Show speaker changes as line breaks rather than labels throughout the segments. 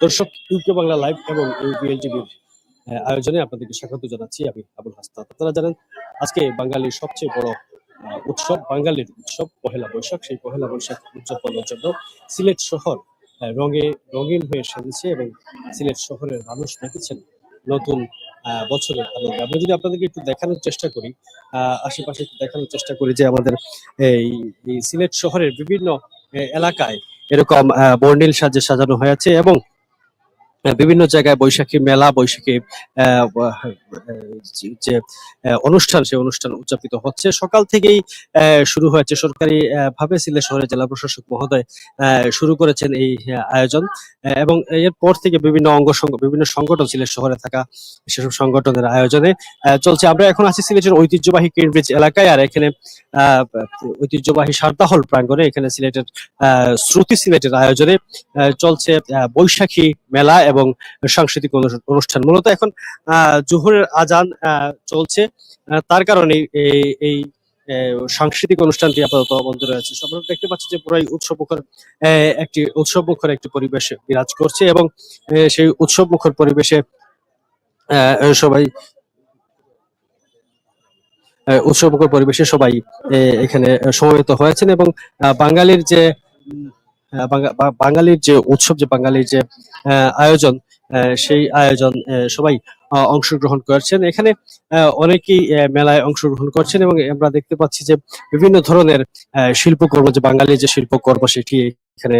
দর্শক UK Bangla live এবং UPL আয়োজনে আপনাদেরকে স্বাগত জানাচ্ছি আমি আবুল হাসনাত আপনারা জানেন, আজকে বাঙালির সবচেয়ে বড় উৎসব, বাঙালির উৎসব, পহেলা বৈশাখ। সেই পহেলা বৈশাখ উদযাপনের জন্য সিলেট শহর রঙে, রঙিন হয়ে সেজেছে এবং সিলেট শহরের মানুষ মেতেছেন নতুন বছরের আনন্দে। আমরা যদি আপনাদেরকে একটু দেখানোর চেষ্টা করি আশেপাশে একটু দেখানোর চেষ্টা করি যে আমাদের এই সিলেট শহরের বিভিন্ন এলাকায় এরকম বর্ণিল সাজে সাজানো হয়েছে এবং বিভিন্ন জায়গায় বৈশাখী মেলা, বৈশাখী যে- অনুষ্ঠান, সেই অনুষ্ঠান উদযাপিত হচ্ছে। সকাল থেকেই শুরু হয়েছে সরকারি ভাবে সিলেট শহরের জেলা প্রশাসক মহোদয় শুরু করেছেন এই আয়োজন। এবং এরপর থেকে বিভিন্ন অঙ্গ বিভিন্ন সংগঠন সিলেট শহরে থাকা, সেসব সংগঠনের আয়োজনে চলছে। আমরা এখন আছি সিলেটের ঐতিহ্যবাহী কেমব্রিজ এলাকায়, আর এখানে ঐতিহ্যবাহী সারদাহল প্রাঙ্গণে এখানে সিলেটের শ্রুতি সিলেটের আয়োজনে চলছে বৈশাখী মেলা এবং সাংস্কৃতিক অনুষ্ঠান মূলত এখন জোহরের আজান চলছে। তার কারণে এই সাংস্কৃতিক অনুষ্ঠানটি আপাতত বন্ধ রয়েছে। আমরা দেখতে পাচ্ছি যে পুরাই উৎসব মুখর একটি উৎসব মুখর একটি পরিবেশ বিরাজ করছে এবং সেই উৎসব মুখর পরিবেশে সবাই উৎসবমুখর পরিবেশে সবাই এখানে সমবেত হয়েছেন এবং বাঙালির যে বাঙালির যে উৎসব, যে বাঙালির যে আয়োজন সেই আয়োজন সবাই অংশগ্রহণ করছেন। এখানে অনেকেই মেলায় অংশগ্রহণ করছেন এবং আমরা দেখতে পাচ্ছি যে বিভিন্ন ধরনের শিল্পকর্ম, যে বাঙালির যে শিল্পকর্ম, সেটি এখানে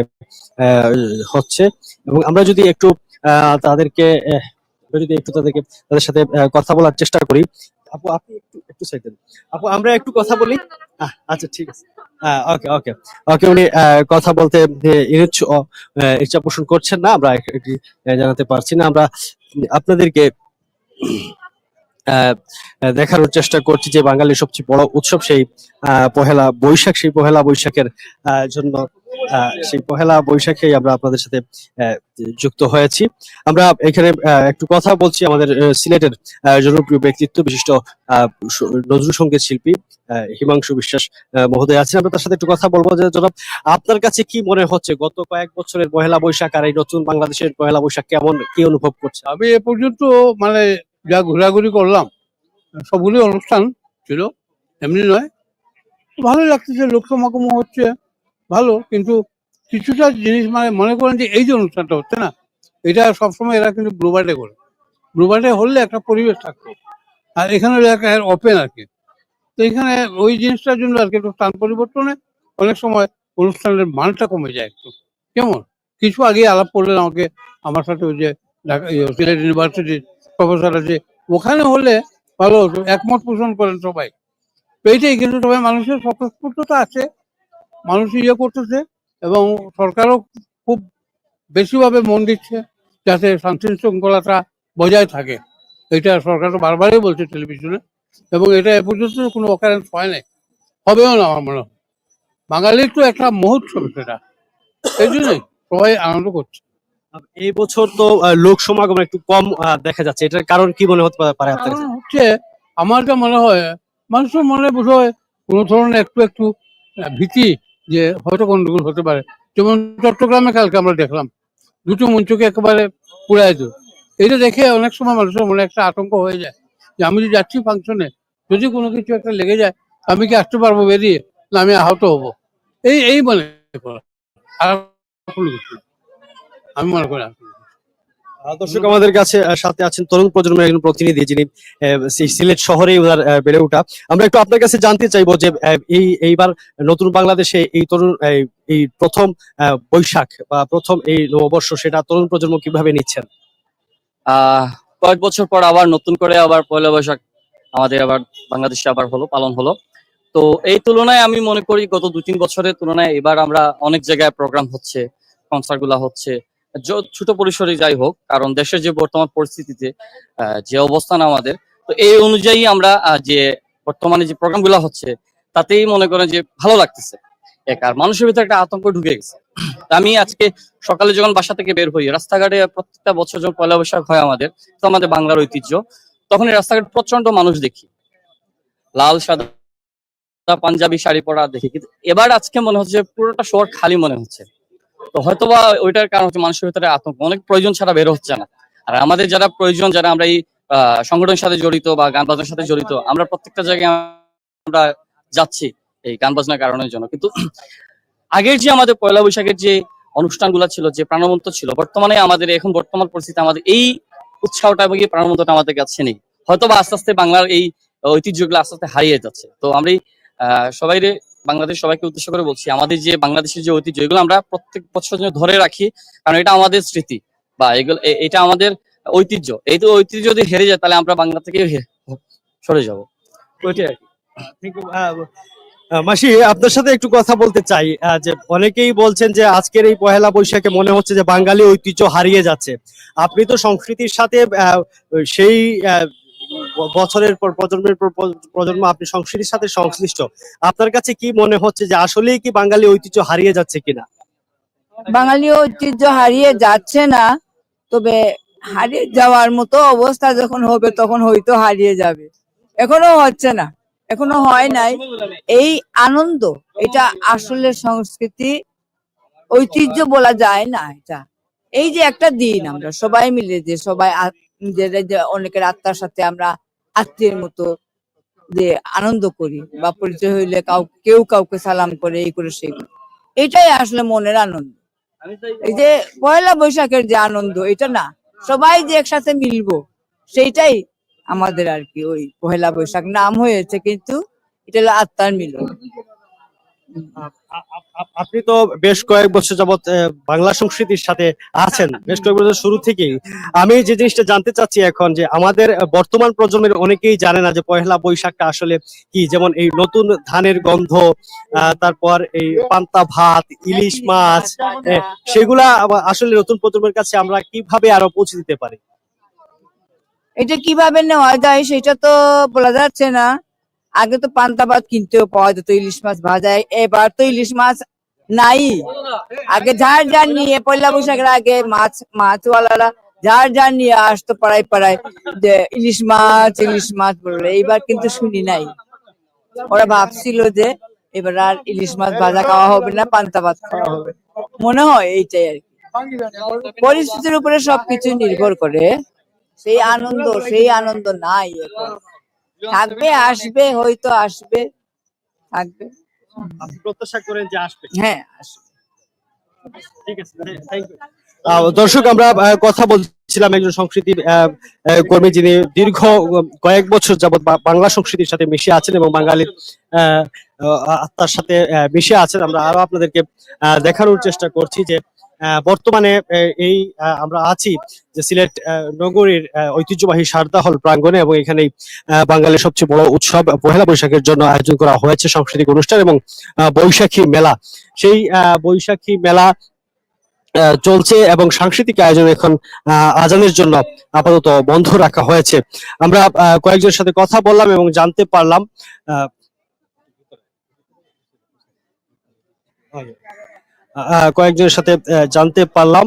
হচ্ছে। এবং আমরা যদি একটু তাদেরকে যদি একটু তাদেরকে, তাদের সাথে কথা বলার চেষ্টা করি আপু, আপনি একটু একটু সাইড দেন। আপু, আমরা একটু কথা বলি? আচ্ছা ঠিক আছে। ওকে ওকে ওকে উনি কথা বলতে ইচ্ছু- পোষণ করছেন না, আমরা এটি জানাতে পারছি না। আমরা আপনাদেরকে দেখানোর চেষ্টা করছি যে বাঙালির সবচেয়ে বড় উৎসব সেই পহেলা বৈশাখ, সেই পহেলা বৈশাখের জন্য সেই পহেলা বৈশাখে আমরা আপনাদের সাথে যুক্ত হয়েছি। আমরা এখানে একটু কথা বলছি আমাদের সিলেটের জনপ্রিয় ব্যক্তিত্ব বিশিষ্ট নজরুল সংগীত শিল্পী হিমাংশু বিশ্বাস মহোদয় আছেন। আমরা তার সাথে একটু কথা বলব যে, জনাব, আপনার কাছে কি মনে হচ্ছে গত কয়েক বছরের পহেলা বৈশাখ আর এই নতুন বাংলাদেশের পহেলা বৈশাখ কেমন, কি অনুভব করছে?
আমি এ পর্যন্ত মানে যা ঘোরাঘুরি করলাম সবগুলি অনুষ্ঠান ছিল, এমনি নয়। ভালোই লাগতেছে লোক সমাগম হচ্ছে। ভালো কিন্তু কিছুটা জিনিস মানে মনে করেন যে এই যে অনুষ্ঠানটা হচ্ছে না এটা সবসময় এরা কিন্তু ব্লুবার্ডে করে। ব্লুবার্ডে হলে একটা পরিবেশ থাকতো। আর এখানে ওপেন আর কি। তো এখানে ওই জিনিসটার জন্য আর কি একটু স্থান পরিবর্তনে অনেক সময় অনুষ্ঠানের মানটা কমে যায় একটু। কেমন? কিছু আগে আলাপ করলেন আমাকে আমার সাথে ওই যে ইয়ে, সিলেট ইউনিভার্সিটির প্রফেসর আছে। ওখানে হলে ভালো হতো একমত পোষণ করেন সবাই। এইটাই কিন্তু সবাই মানুষের স্বতঃস্ফূর্ততা আছে। মানুষ ইয়ে করতেছে এবং সরকারও খুব বেশিভাবে মন দিচ্ছে যাতে শান্তি শৃঙ্খলাটা বজায় থাকে। এটা সরকার তো বারবারই বলছে টেলিভিশনে এবং এটা এ পর্যন্ত কোনো অকারেন্স হয় নাই। হবেও না আমার মনে হয়। বাঙালির তো একটা মহোৎসব সেটা। এই জন্যই সবাই আনন্দ করছে।
এই বছর তো লোক সমাগম একটু কম দেখা যাচ্ছে। এটার কারণ কি মনে হতে পারে আপনার
হচ্ছে আমার যা মনে হয় মানুষের মনে বোধ হয় কোনো ধরনের একটু একটু ভীতি যে হয়তো গন্ডগোল হতে পারে। যেমন চট্টগ্রামে কালকে আমরা দেখলাম, দুটো মঞ্চকে একেবারে পুরাই দিল। এটা দেখে অনেক সময় মানুষের মনে একটা আতঙ্ক হয়ে যায় যে আমি যদি যাচ্ছি ফাংশনে যদি কোনো কিছু একটা লেগে যায়, আমি কি আসতে পারব বেরিয়ে? না, আমি আহত হব। এই এই মনে আর। আমি মনে করি আর কোনো কিছু না।
আহ, দর্শক আমাদের কাছে সাথে আছেন তরুণ প্রজন্মের একজন প্রতিনিধি যিনি আহ, সিলেট শহরে ওনার বেড়ে ওঠা। আমরা একটু আপনার কাছে জানতে চাইব যে আহ, এই এইবার নতুন বাংলাদেশে এই তরুণ এই এই প্রথম আহ, বৈশাখ বা প্রথম এই নববর্ষ সেটা তরুণ প্রজন্ম কীভাবে নিচ্ছেন?
আহ কয়েক বছর পর আবার নতুন করে আবার পয়লা বৈশাখ আমাদের আবার বাংলাদেশে আবার হলো পালন হলো। তো এই তুলনায় আমি মনে করি গত দু তিন বছরের তুলনায় এবার আমরা অনেক জায়গায় প্রোগ্রাম হচ্ছে কনসার্টগুলা হচ্ছে। ছোট পরিসরে যাই হোক, কারণ দেশের যে বর্তমান পরিস্থিতিতে যে অবস্থান আমাদের, তো এই অনুযায়ী আমরা যে বর্তমানে যে প্রোগ্রামগুলা হচ্ছে, তাতেই মনে করেন যে ভালো লাগতেছে। এক, আর মানুষের ভিতরে একটা আতঙ্ক ঢুকে গেছে। আমি আজকে সকালে যখন বাসা থেকে বের হই, রাস্তাঘাটে প্রত্যেকটা বছর যখন পয়লা বৈশাখ হয় আমাদের, তো আমাদের বাংলার ঐতিহ্য, তখন রাস্তাঘাটে প্রচণ্ড মানুষ দেখি। লাল, সাদা, পাঞ্জাবি শাড়ি পরা দেখি। কিন্তু এবার আজকে মনে হচ্ছে পুরোটা শহর খালি মনে হচ্ছে। তো হয়তোবা ওইটার কারণ হচ্ছে মানুষের ভিতরে আতঙ্ক। অনেক প্রয়োজন ছাড়া বের হচ্ছে না। আর আমাদের যারা প্রয়োজন, যারা আমরা এই সংগঠনের সাথে জড়িত বা গান বাজনার সাথে জড়িত, আমরা প্রত্যেকটা জায়গায় আমরা যাচ্ছি এই গান বাজনার কারণের জন্য। কিন্তু আগের যে আমাদের পয়লা বৈশাখের যে অনুষ্ঠানগুলো ছিল, যে প্রাণবন্ত ছিল, বর্তমানে আমাদের এখন বর্তমান পরিস্থিতি আমাদের এই উৎসাহটা এবং এই প্রাণবন্তটা আমাদের কাছে নেই। হয়তো বা আস্তে আস্তে বাংলার এই ঐতিহ্যগুলো আস্তে আস্তে হারিয়ে যাচ্ছে। তো আমরা সবাই বাংলাদেশ সবাইকে উদ্দেশ্য করে বলছি, আমাদের যে বাংলাদেশের যে ঐতিহ্য, এগুলো আমরা প্রত্যেক বছর জন্য ধরে রাখি, কারণ এটা আমাদের স্মৃতি বা এগুলো এটা আমাদের ঐতিহ্য। এই তো ঐতিহ্য যদি হেরে যায়, তাহলে আমরা বাংলা থেকে সরে যাব।
মাসি, আপনার সাথে একটু কথা বলতে চাই যে অনেকেই বলছেন যে আজকের এই পহেলা বৈশাখে মনে হচ্ছে যে বাঙালি ঐতিহ্য হারিয়ে যাচ্ছে। আপনি তো সংস্কৃতির সাথে সেই বছরের পর প্রজন্মের পর প্রজন্ম আপনি সংস্কৃতির সাথে সংশ্লিষ্ট। আপনার কাছে কি মনে হচ্ছে যে আসলেই কি বাঙালি ঐতিহ্য হারিয়ে যাচ্ছে কিনা?
বাঙালি ঐতিহ্য হারিয়ে যাচ্ছে না, তবে হারিয়ে যাওয়ার মতো অবস্থা যখন হবে তখন হয়তো হারিয়ে যাবে। এখনও হচ্ছে না, এখনও হয় নাই। এই আনন্দ, এটা আসলে সংস্কৃতি, ঐতিহ্য বলা যায় না এটা। এই যে একটা দিন আমরা সবাই মিলে, যে সবাই নিজেরা অনেকের আত্মার সাথে আমরা আত্মীয়ের মতো যে আনন্দ করি বা পরিচয় হইলে কাউ, কেউ কাউকে সালাম করে, এই করে সেই। এটাই আসলে মনের আনন্দ। এই যে পয়লা বৈশাখের যে আনন্দ, এটা না, সবাই যে একসাথে মিলবো, সেইটাই আমাদের আর কি ওই পহেলা বৈশাখ। নাম হয়েছে কিন্তু, এটা হলো আত্মার মিলন।
আপনি তো বেশ কয়েক বছর যাবত আহ, বাংলা সংস্কৃতির সাথে আছেন। বেশ কয়েক বছর শুরু থেকেই। আমি যে জিনিসটা জানতে চাচ্ছি এখন যে আমাদের বর্তমান প্রজন্মের অনেকেই জানে না যে পয়লা বৈশাখটা আসলে কি? যেমন এই নতুন ধানের গন্ধ তারপর এই পান্তা ভাত ইলিশ মাছ সেগুলা আসলে নতুন প্রজন্মের কাছে আমরা কীভাবে আরও পৌঁছে দিতে পারি?
এটা কীভাবে নেওয়া যায় সেটা তো বলা যাচ্ছে না। আগে তো পান্তা ভাত কিনতেও পাওয়া যেত, ইলিশ মাছ ভাজা, এবার তো ইলিশ মাছ নাই। আগে যার যার নিয়ে পয়লা বৈশাখের আগে মাছ, মাছওয়ালারা যার যার নিয়ে আসতো পাড়ায় পাড়ায় যে ইলিশ মাছ ইলিশ মাছ বললে এইবার কিন্তু শুনি নাই। ওরা ভাবছিল যে এবার আর ইলিশ মাছ ভাজা খাওয়া হবে না, পান্তা ভাত খাওয়া হবে। মনে হয় এইটাই আর কি। পরিস্থিতির উপরে সবকিছু নির্ভর করে। সেই আনন্দ সেই আনন্দ নাই এখন। থাকবে আসবে হয়তো আসবে থাকবে।
প্রত্যাশা করেন যে আসবে।
হ্যাঁ আসবে।
ঠিক আছে থ্যাংক ইউ দর্শক আমরা আহ, কথা বলছিলাম একজন সংস্কৃতির আহ, আহ, কর্মী যিনি দীর্ঘ কয়েক বছর যাবত বা- বাংলা সংস্কৃতির সাথে মিশে আছেন এবং বাঙালির আত্মার সাথে আহ, মিশে আছেন। আমরা আরও আপনাদেরকে আহ, দেখানোর চেষ্টা করছি যে আহ, বর্তমানে এই আমরা আছি যে সিলেট নগরীর ঐতিহ্যবাহী সারদা হল প্রাঙ্গণে এবং এখানে বাঙালির সবচেয়ে বড় উৎসব পহেলা বৈশাখের জন্য আয়োজন করা হয়েছে সাংস্কৃতিক অনুষ্ঠান এবং বৈশাখী মেলা। সেই বৈশাখী মেলা চলছে এবং সাংস্কৃতিক আয়োজন এখন আজানের জন্য আপাতত বন্ধ রাখা হয়েছে। আমরা কয়েকজনের সাথে কথা বললাম এবং জানতে পারলাম কয়েকজনের সাথে জানতে পারলাম।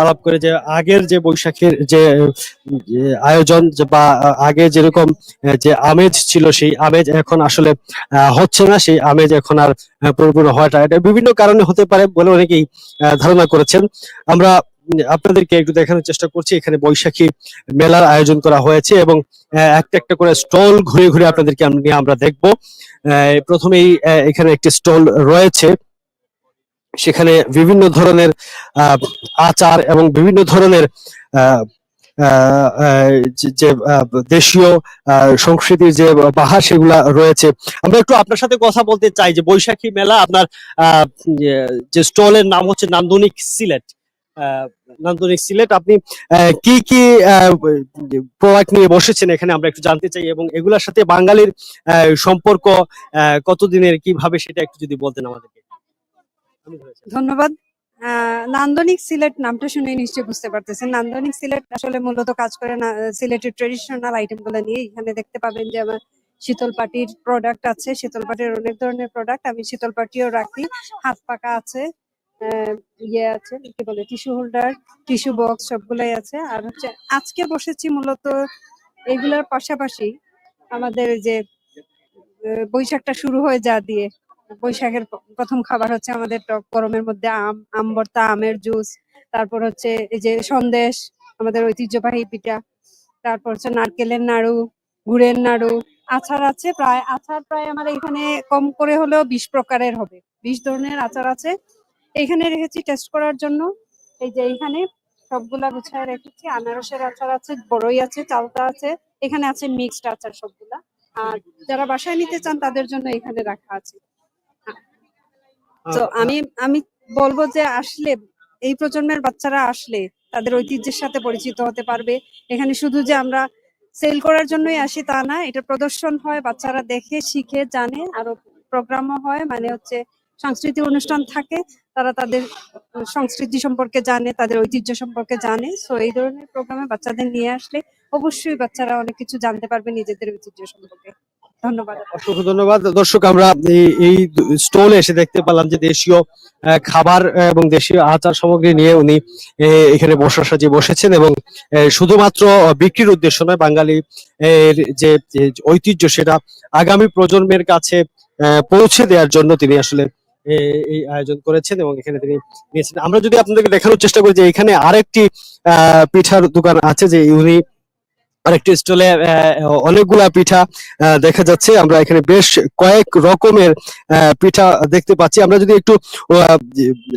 আলাপ করে যে আগের যে বৈশাখের যে আয়োজন বা আগে যেরকম যে আমেজ ছিল, সেই আমেজ এখন আসলে হচ্ছে না। সেই আমেজ এখন আর পরিপূর্ণ হওয়াটা এটা বিভিন্ন কারণে হতে পারে বলে অনেকেই ধারণা করেছেন। আমরা আপনাদেরকে একটু দেখানোর চেষ্টা করছি। এখানে বৈশাখী মেলার আয়োজন করা হয়েছে এবং একটা একটা করে স্টল ঘুরে ঘুরে আপনাদেরকে আমরা দেখব। প্রথমেই এখানে একটি স্টল রয়েছে। সেখানে বিভিন্ন ধরনের আচার এবং বিভিন্ন ধরনের যে- দেশীয় সংস্কৃতির যে বাহার সেগুলা রয়েছে আমরা একটু আপনার সাথে কথা বলতে চাই যে বৈশাখী মেলা আপনার যে স্টলের নাম হচ্ছে নান্দনিক সিলেট নান্দনিক সিলেট আপনি কি কি প্রোডাক্ট নিয়ে বসেছেন এখানে আমরা একটু জানতে চাই এবং এগুলার সাথে বাঙালির সম্পর্ক কতদিনের, কীভাবে সেটা একটু যদি বলতেন আমাদেরকে।
ধন্যবাদ। নান্দনিক সিলেট নামটা শুনে নিশ্চয়ই বুঝতে পারতেছেন। নান্দনিক সিলেট আসলে মূলত কাজ করে না সিলেটের ট্রেডিশনাল আইটেমগুলো নিয়ে। এখানে দেখতে পাবেন যে আমার শীতল পাটির প্রোডাক্ট আছে। শীতল পাটির অনেক ধরনের প্রোডাক্ট আমি শীতল পাটিও রাখি। হাত পাকা আছে ইয়ে আছে, কি বলে টিস্যু হোল্ডার টিস্যু বক্স সবগুলাই আছে। আর হচ্ছে আজকে বসেছি মূলত এগুলোর পাশাপাশি আমাদের যে বৈশাখটা শুরু হয়ে যা দিয়ে। বৈশাখের প্রথম খাবার হচ্ছে আমাদের টক গরমের মধ্যে আম আম ভর্তা, আমের জুস, তারপর হচ্ছে এই যে সন্দেশ, আমাদের ঐতিহ্যবাহী পিঠা, তারপর হচ্ছে নারকেলের নাড়ু, গুড়ের নাড়ু, আচার আছে প্রায়, আচার প্রায় আমার এখানে কম করে হলেও বিশ প্রকারের হবে। বিশ ধরনের আচার আছে। এখানে রেখেছি টেস্ট করার জন্য। এই যে এইখানে সবগুলা গুছায় রেখেছি। আনারসের আচার আছে, বড়ই আছে চালতা আছে। এখানে আছে মিক্সড আচার সবগুলা। আর যারা বাসায় নিতে চান তাদের জন্য এখানে রাখা আছে। তো আমি আমি বলব যে আসলে এই প্রজন্মের বাচ্চারা আসলে তাদের ঐতিহ্যের সাথে পরিচিত হতে পারবে। এখানে শুধু যে আমরা সেল করার জন্যই আসি তা না এটা প্রদর্শন হয় বাচ্চারা দেখে শিখে জানে আরও প্রোগ্রামও হয় মানে হচ্ছে সাংস্কৃতিক অনুষ্ঠান থাকে তারা তাদের সংস্কৃতি সম্পর্কে জানে তাদের ঐতিহ্য সম্পর্কে জানে। সো এই ধরনের প্রোগ্রামে বাচ্চাদের নিয়ে আসলে অবশ্যই বাচ্চারা অনেক কিছু জানতে পারবে নিজেদের ঐতিহ্য সম্পর্কে। ধন্যবাদ।
অসংখ্য ধন্যবাদ। দর্শক আমরা এই- স্টলে এসে দেখতে পেলাম যে দেশীয় খাবার এবং দেশীয় আচার সামগ্রী নিয়ে উনি এখানে বসার সাজিয়ে বসেছেন এবং শুধুমাত্র বিক্রির উদ্দেশ্য নয় বাঙালি এর যে ঐতিহ্য সেটা আগামী প্রজন্মের কাছে পৌঁছে দেওয়ার জন্য তিনি আসলে এই আয়োজন করেছেন এবং এখানে তিনি নিয়েছেন। আমরা যদি আপনাদেরকে দেখানোর চেষ্টা করি যে এখানে আরেকটি আহ, পিঠার দোকান আছে যে উনি আরেকটি স্টলে অনেকগুলা পিঠা দেখা যাচ্ছে। আমরা এখানে বেশ কয়েক রকমের পিঠা দেখতে পাচ্ছি। আমরা যদি একটু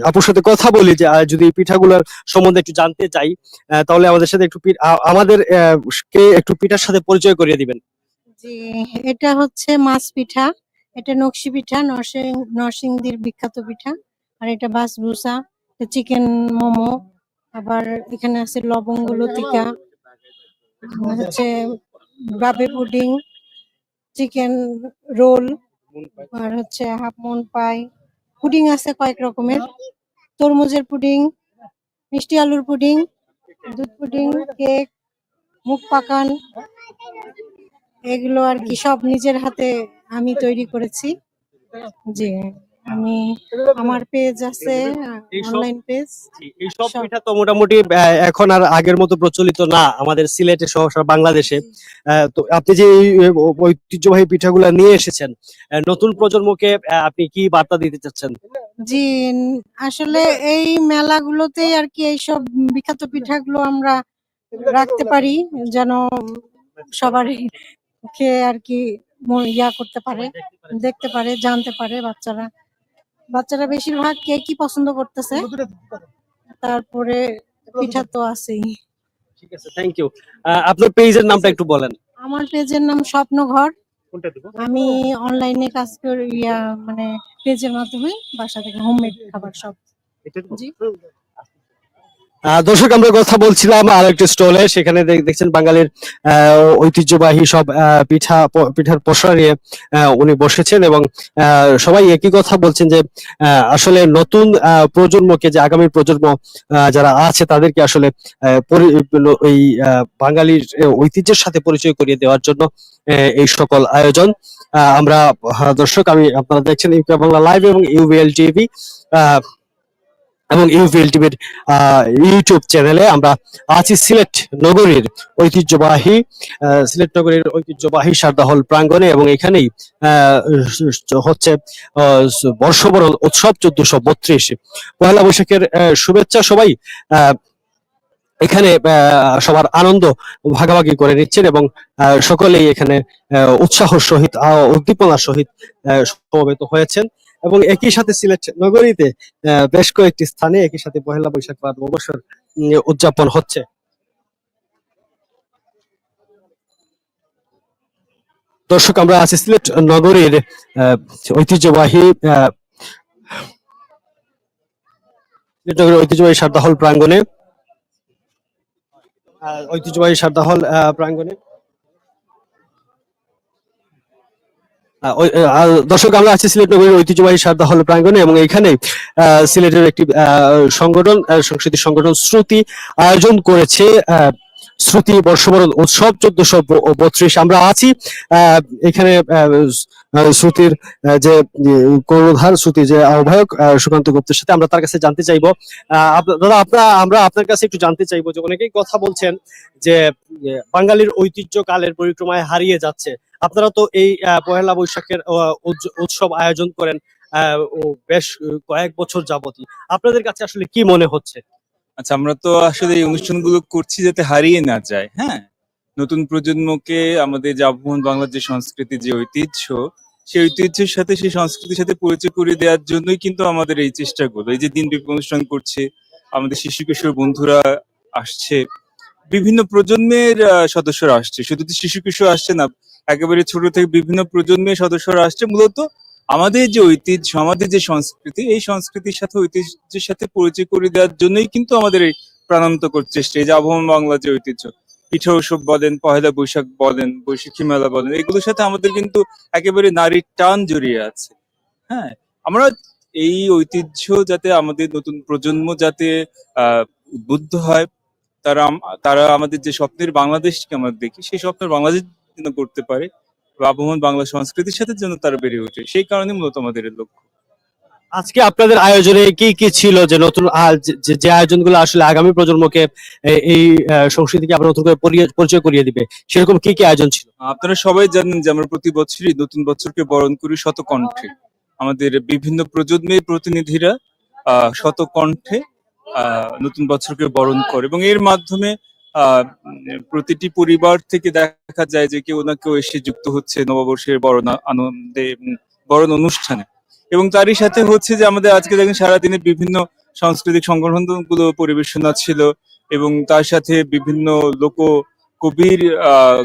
আপুর সাথে কথা বলি যে যদি পিঠাগুলোর সম্বন্ধে একটু জানতে চাই তাহলে আমাদের সাথে একটু আমাদের কে একটু পিঠার সাথে পরিচয় করিয়ে দিবেন?
জি, এটা হচ্ছে মাছ পিঠা। এটা নকশি পিঠা, নরসিং, নরসিংদীর বিখ্যাত পিঠা। আর এটা বাস ভুসা চিকেন মোমো। আবার এখানে আছে লবঙ্গ লতিকা। হচ্ছে বাবে পুডিং চিকেন রোল আর হচ্ছে হাফ মন পাই পুডিং আছে কয়েক রকমের। তরমুজের পুডিং মিষ্টি আলুর পুডিং দুধ পুডিং কেক মুখ পাকান। এগুলো আর কি সব নিজের হাতে আমি তৈরি করেছি। জি। আমি আমার পেজ আছে অনলাইন পেজ
এই সব। পিঠা তো মোটামুটি এখন আর আগের মতো প্রচলিত না আমাদের সিলেটে সহ বাংলাদেশে। তো আপনি যে ঐতিহ্যবাহী পিঠাগুলা নিয়ে এসেছেন নতুন প্রজন্মকে আপনি কি বার্তা দিতে চাচ্ছেন?
জি আসলে এই মেলাগুলোতেই আর কি এইসব বিখ্যাত পিঠাগুলো আমরা রাখতে পারি যেন সবারই খেয়ে আর কি ইয়া করতে পারে দেখতে পারে জানতে পারে বাচ্চারা। বাচ্চারা বেশিরভাগ কে কি পছন্দ করতেছে। তারপরে পিঠা তো আছেই।
ঠিক আছে থ্যাংক ইউ আপনার পেজের নামটা একটু বলেন।
আমার পেজের নাম
স্বপ্নঘর।
আমি অনলাইনে কাজ করি মানে পেজের মাধ্যমে বাসা থেকে হোমমেড খাবার সব। জি।
দর্শক, আমরা কথা বলছিলাম আর একটি স্টলে। সেখানে দেখছেন বাঙালির ঐতিহ্যবাহী সব পিঠা পিঠার পসরা নিয়ে উনি বসেছেন এবং সবাই একই কথা বলছেন যে আসলে নতুন প্রজন্মকে যে আগামী প্রজন্ম যারা আছে তাদেরকে আসলে এই বাঙালির ঐতিহ্যের সাথে পরিচয় করিয়ে দেওয়ার জন্য এই সকল আয়োজন। আমরা দর্শক, আমি, আপনারা দেখছেন ইউকে বাংলা লাইভ এবং ইউবিএল টিভি। এবং ইউভিএল টিভির ইউটিউব চ্যানেলে আমরা আছি সিলেট নগরীর ঐতিহ্যবাহী সিলেট নগরীর ঐতিহ্যবাহী সারদা হল প্রাঙ্গণে এবং এখানেই হচ্ছে বর্ষবরণ উৎসব চোদ্দশো বত্রিশ। পয়লা বৈশাখের শুভেচ্ছা সবাই এখানে সবার আনন্দ ভাগাভাগি করে নিচ্ছেন এবং সকলেই এখানে উৎসাহ সহিত উদ্দীপনার সহিত সমবেত হয়েছেন। এবং একই সাথে সিলেট নগরীতে বেশ কয়েকটি স্থানে একই সাথে পহেলা বৈশাখ বা নববর্ষর উদযাপন হচ্ছে। দর্শক আমরা আছি সিলেট নগরীর ঐতিহ্যবাহী সিলেট নগরীর ঐতিহ্যবাহী সারদাহল প্রাঙ্গণে ঐতিহ্যবাহী সারদাহল আহ, প্রাঙ্গণে। দর্শক আমরা আছি সিলেট নগরীর ঐতিহ্যবাহী সারদা হল প্রাঙ্গণে এবং এখানে সিলেটের একটি সংগঠন সংস্কৃতি সংগঠন শ্রুতি আয়োজন করেছে শ্রুতি বর্ষবরণ উৎসব চোদ্দশো বত্রিশ। আমরা আছি এখানে শ্রুতির যে কর্ণধার শ্রুতি যে আহ্বায়ক আহ, সুকান্ত গুপ্তের সাথে আমরা তার কাছে জানতে চাইব। দাদা আপনার আমরা আপনার কাছে একটু জানতে চাইব যে অনেকেই কথা বলছেন যে বাঙালির ঐতিহ্য কালের পরিক্রমায় হারিয়ে যাচ্ছে। আপনারা তো এই পহেলা বৈশাখের উৎসব আয়োজন করেন বেশ কয়েক বছর যাবতই। আপনাদের কাছে আসলে কি মনে হচ্ছে?
আচ্ছা আমরা তো আসলে এই অনুষ্ঠানগুলো করছি যাতে হারিয়ে না যায় হ্যাঁ? নতুন প্রজন্মকে আমাদের যে আবহমান বাংলার যে সংস্কৃতি যে ঐতিহ্য, সেই ঐতিহ্যের সাথে, সেই সংস্কৃতির সাথে পরিচয় করে দেওয়ার জন্যই কিন্তু আমাদের এই চেষ্টা চেষ্টাগুলো। এই যে দিনব্যাপী অনুষ্ঠান করছে, আমাদের শিশু কিশোর বন্ধুরা আসছে, বিভিন্ন প্রজন্মের সদস্যরা আসছে। শুধু শিশু কিশোর আসছে না একেবারে ছোট থেকে বিভিন্ন প্রজন্মের সদস্যরা আসছে। মূলত আমাদের যে ঐতিহ্য, আমাদের যে সংস্কৃতি, এই সংস্কৃতির সাথে, ঐতিহ্যের সাথে পরিচয় করে দেওয়ার জন্যই কিন্তু আমাদের এই প্রাণান্তকর চেষ্টা এই যে আবহমান বাংলা যে ঐতিহ্য। পিঠা উৎসব বলেন, পহেলা বৈশাখ বলেন, বৈশাখী মেলা বলেন, এগুলোর সাথে আমাদের কিন্তু একেবারে নারীর টান জড়িয়ে আছে। হ্যাঁ আমরা এই ঐতিহ্য যাতে আমাদের নতুন প্রজন্ম যাতে আহ উদ্বুদ্ধ হয়, তারা তারা আমাদের যে স্বপ্নের বাংলাদেশকে আমরা দেখি, সেই স্বপ্নের বাংলাদেশ যেন করতে পারে আবহমান বাংলা সংস্কৃতির সাথে যেন তারা বেড়ে ওঠে সেই কারণে মূলত আমাদের লক্ষ্য।
আজকে আপনাদের আয়োজনে কি কি ছিল যে নতুন যে- আয়োজনগুলো আসলে আগামী প্রজন্মকে এই সংস্কৃতিকে আবার নতুন করে পরিচয় করিয়ে দিবে? সেরকম কি কি আয়োজন ছিল?
আপনারা সবাই জানেন যে আমরা প্রতি বছরই নতুন বছরকে বরণ করি শতকণ্ঠে। আমাদের বিভিন্ন প্রজন্মের প্রতিনিধিরা আহ শতকণ্ঠে আহ নতুন বছরকে বরণ করে এবং এর মাধ্যমে প্রতিটি পরিবার থেকে দেখা যায় যে কেউ না কেউ এসে যুক্ত হচ্ছে নববর্ষের বরণ আনন্দে বরণ অনুষ্ঠানে। এবং তারই সাথে হচ্ছে যে আমাদের আজকে দেখেন সারাদিনে বিভিন্ন সাংস্কৃতিক সংগঠনগুলো পরিবেশনা ছিল এবং তার সাথে বিভিন্ন লোক কবির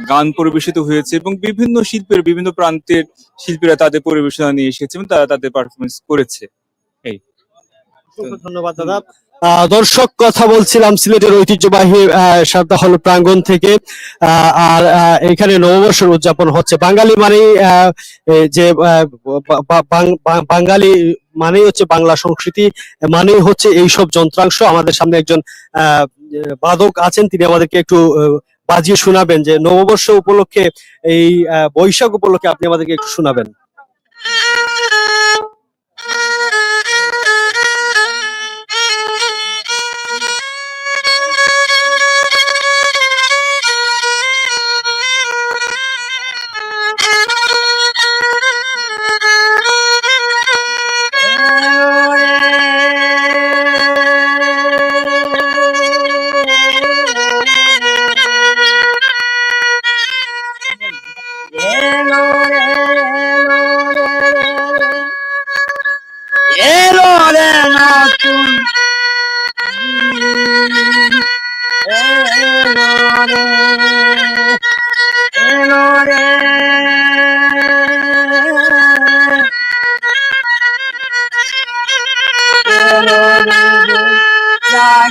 গান পরিবেশিত হয়েছে এবং বিভিন্ন শিল্পের, বিভিন্ন প্রান্তের শিল্পীরা তাদের পরিবেশনা নিয়ে এসেছে এবং তারা তাদের পারফরমেন্স করেছে।
এই। ধন্যবাদ দাদা। দর্শক, কথা বলছিলাম সিলেটের ঐতিহ্যবাহী সারদা হল প্রাঙ্গণ থেকে। আর এখানে নববর্ষের উদযাপন হচ্ছে। বাঙালি মানেই যে বাঙালি মানেই হচ্ছে বাংলা সংস্কৃতি, মানেই হচ্ছে এইসব যন্ত্রাংশ। আমাদের সামনে একজন বাদক আছেন। তিনি আমাদেরকে একটু বাজিয়ে শোনাবেন যে, নববর্ষ উপলক্ষে, এই বৈশাখ উপলক্ষে আপনি আমাদেরকে একটু শোনাবেন।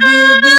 do,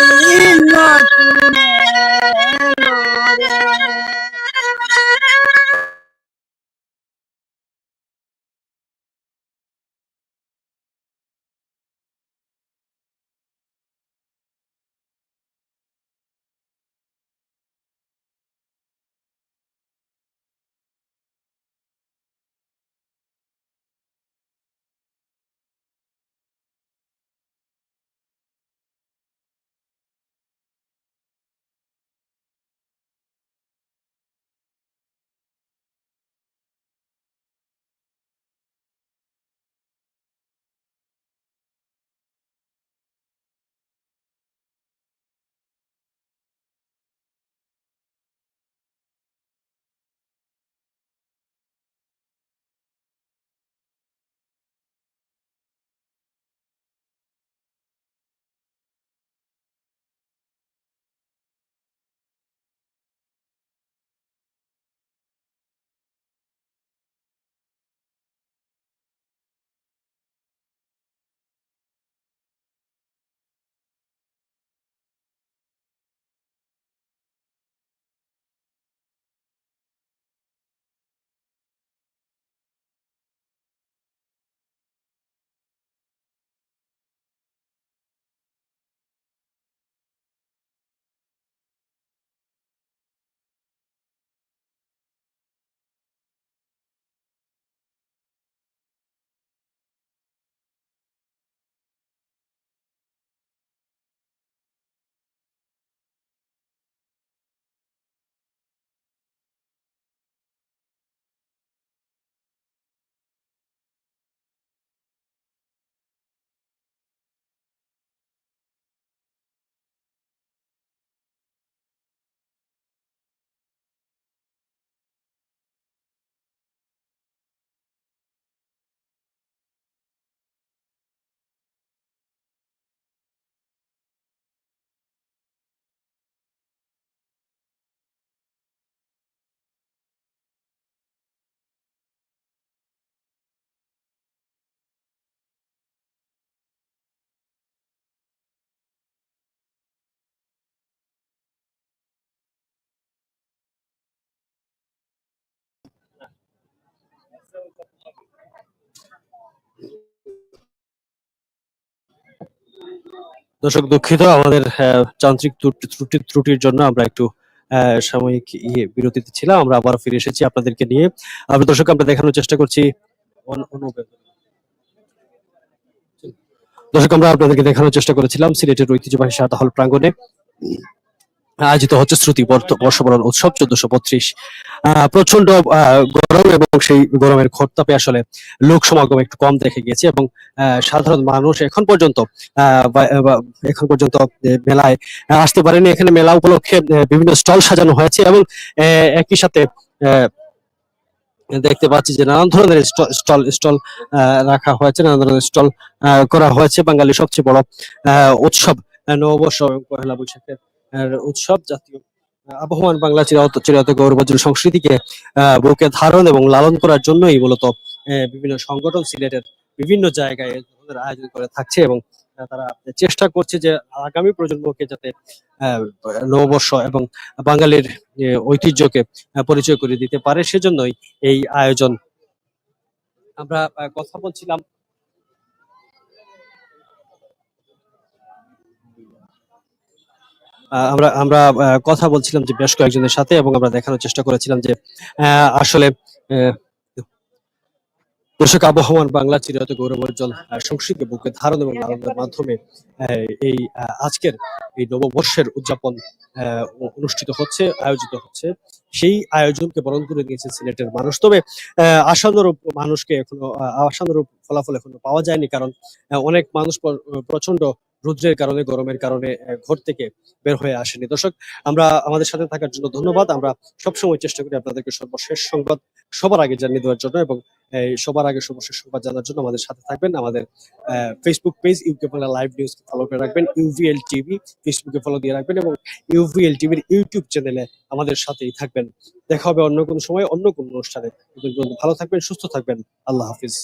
দর্শক দুঃখিত, আমাদের যান্ত্রিক ত্রুটি, ত্রুটি- ত্রুটির জন্য আমরা একটু সাময়িক ইয়ে বিরতিতে ছিলাম, আমরা আবার ফিরে এসেছি আপনাদেরকে নিয়ে। আমরা দর্শক আমরা দেখানোর চেষ্টা করছি। দর্শক, আমরা আপনাদেরকে দেখানোর চেষ্টা করেছিলাম, সিলেটের ঐতিহ্যবাহী সাদা হল প্রাঙ্গণে। আয়োজিত হচ্ছে শ্রুতি বর্ষবরণ উৎসব, চোদ্দশো বত্রিশ। প্রচণ্ড গরম এবং সেই গরমের খরতাপে আসলে লোক সমাগম একটু কম দেখে গিয়েছে এবং সাধারণ মানুষ এখন পর্যন্ত এখন পর্যন্ত মেলায় আসতে পারেনি। এখানে মেলা উপলক্ষে বিভিন্ন স্টল সাজানো হয়েছে এবং একই সাথে দেখতে পাচ্ছি যে নানান ধরনের স্টল স্টল রাখা হয়েছে, নানান ধরনের স্টল করা হয়েছে। বাঙালির সবচেয়ে বড় উৎসব, নববর্ষ এবং পহেলা বৈশাখের উৎসব জাতীয় আবহমান বাংলা চিরায়ত চিরায়ত গৌরবজ্জ্বল সংস্কৃতিকে বুকে ধারণ এবং লালন করার জন্যই মূলত বিভিন্ন সংগঠন সিলেটের বিভিন্ন জায়গায় আয়োজন করে থাকছে এবং তারা চেষ্টা করছে যে আগামী প্রজন্মকে যাতে নববর্ষ এবং বাঙালির ঐতিহ্যকে পরিচয় করে দিতে পারে। সেজন্যই এই আয়োজন। আমরা কথা বলছিলাম আমরা আমরা কথা বলছিলাম যে বেশ কয়েকজনের সাথে এবং আমরা দেখানোর চেষ্টা করেছিলাম যে আসলে দর্শক আবহমান বাংলা চিরায়ত গৌরবোজ্জ্বল আহ, সংস্কৃতি বুকে ধারণ এবং লালনের মাধ্যমে এই আজকের এই নববর্ষের উদযাপন অনুষ্ঠিত হচ্ছে আয়োজিত হচ্ছে। সেই আয়োজনকে বরণ করে নিয়েছে সিলেটের মানুষ। তবে আশানুরূপ মানুষকে এখনও আশানুরূপ ফলাফল এখনও পাওয়া যায়নি কারণ অনেক মানুষ প্রচণ্ড রৌদ্রের কারণে, গরমের কারণে ঘর থেকে বের হয়ে আসেনি দর্শক, আমরা আমাদের সাথে থাকার জন্য ধন্যবাদ। আমরা সবসময় চেষ্টা করি আপনাদেরকে সর্বশেষ সংবাদ সবার আগে জানিয়ে দেওয়ার জন্য এবং সবার আগে সর্বশেষ সংবাদ জানার জন্য আমাদের সাথে থাকবেন। আমাদের Facebook page UK Bangla live news follow করে রাখবেন। ইউভিএল টিভি ফেসবুকে ফলো দিয়ে রাখবেন এবং ইউভিএল টিভির ইউটিউব চ্যানেলে আমাদের সাথেই থাকবেন। দেখা হবে অন্য কোনো সময়, অন্য কোনো অনুষ্ঠানে। ভালো থাকবেন, সুস্থ থাকবেন। আল্লাহ হাফিজ।